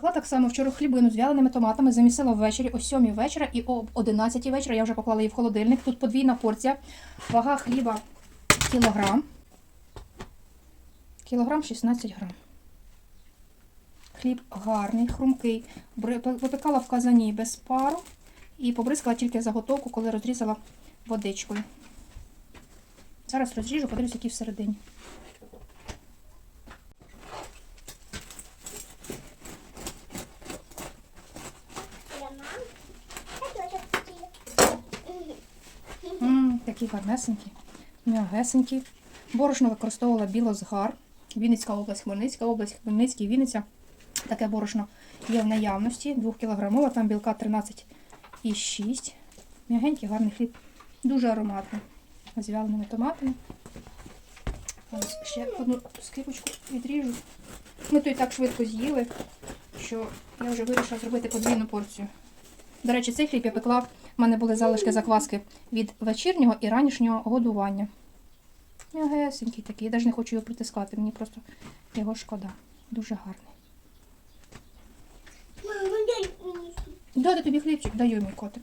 Пекла так само вчора хлібину з вяленими томатами, замісила ввечері о 7 вечора і о 11 вечора я вже поклала її в холодильник. Тут подвійна порція. Вага хліба кілограм. Кілограм 16 грам. Хліб гарний, хрумкий. Випекала в казані без пару і побризкала тільки заготовку, коли розрізала водичкою. Зараз розріжу, подивлюсь, які всередині. Ммм, такі гарнесенькі, м'ягесенькі. Борошно використовувала білозгар. Вінницька область, Хмельницька область, Хмельницький, Вінниця. Таке борошно є в наявності. 2 кілограмова, там білка 13,6. М'ягенький, гарний хліб. Дуже ароматний. З вяленими томатами. Ось ще одну скипочку відріжу. Ми то і так швидко з'їли, що я вже вирішила зробити подвійну порцію. До речі, цей хліб я пекла. У мене були залишки закваски від вечірнього і ранішнього годування. М'ягесенький такий. Я навіть не хочу його притискати, мені просто його шкода. Дуже гарний. Мама, дай мне. дай тобі хлібчик, даю мій котик.